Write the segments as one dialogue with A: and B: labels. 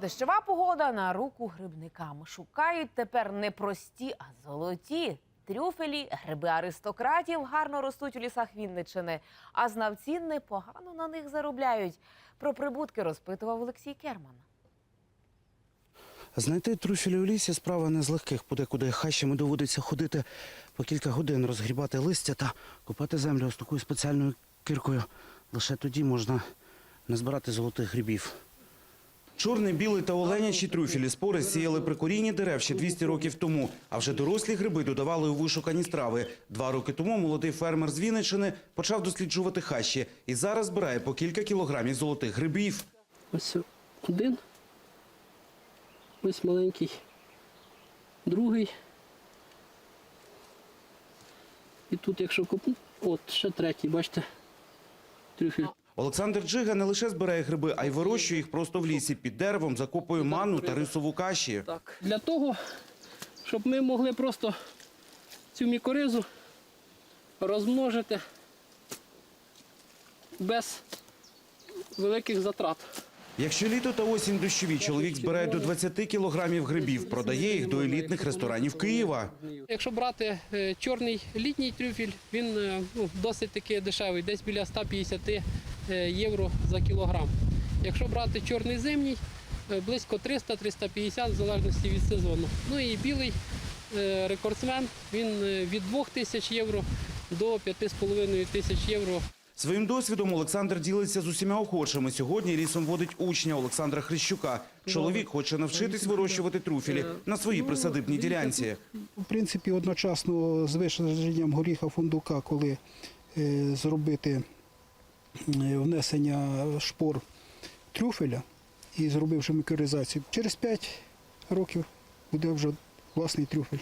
A: Дощова погода на руку грибникам. Шукають тепер не прості, а золоті. Трюфелі, гриби аристократів гарно ростуть у лісах Вінничини, а знавці непогано на них заробляють. Про прибутки розпитував Олексій Керман.
B: Знайти трюфелі у лісі справа не з легких. Подекуди хащами доводиться ходити по кілька годин, розгрібати листя та копати землю ось такою спеціальною киркою. Лише тоді можна назбирати золотих грибів. Чорний, білий та оленячі трюфелі спори сіяли при корінні дерев ще 200 років тому, а вже дорослі гриби додавали у вишукані страви. Два роки тому молодий фермер з Вінниччини почав досліджувати хащі і зараз збирає по кілька кілограмів золотих грибів.
C: Ось один. Ось маленький. Другий. І тут, якщо копнути, от ще третій, бачите, трюфель.
B: Олександр Джига не лише збирає гриби, а й вирощує їх просто в лісі під деревом, закопує ману та рисову каші.
C: Так. Для того, щоб ми могли просто цю мікоризу розмножити без великих затрат.
B: Якщо літо та осінь дощові, чоловік збирає до 20 кілограмів грибів, продає їх до елітних ресторанів Києва.
C: Якщо брати е, чорний літній трюфель, він е, ну, досить таки дешевий, десь біля 150 е, євро за кілограм. Якщо брати чорний зимній, близько 300-350 в залежності від сезону. Ну і білий рекордсмен, він від 2000 євро до 5,5 тисяч євро
B: Своїм досвідом Олександр ділиться з усіма охочими. Сьогодні лісом водить учня Олександра Хрещука. Чоловік хоче навчитись вирощувати трюфелі на своїй присадибній ділянці.
D: В принципі, одночасно з висадженням горіха фундука, коли е, зробити е, внесення шпор трюфеля і зробивши мікоризацію, через 5 років буде вже власний трюфель.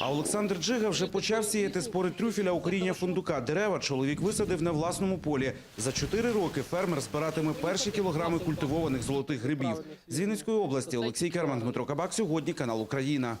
B: А Олександр Джига вже почав сіяти спори трюфеля у коріння фундука. Дерева чоловік висадив на власному полі. За чотири роки фермер збиратиме перші кілограми культивованих золотих грибів. З Вінницької області Олексій Керман, Дмитро Кабак. Сьогодні канал Україна.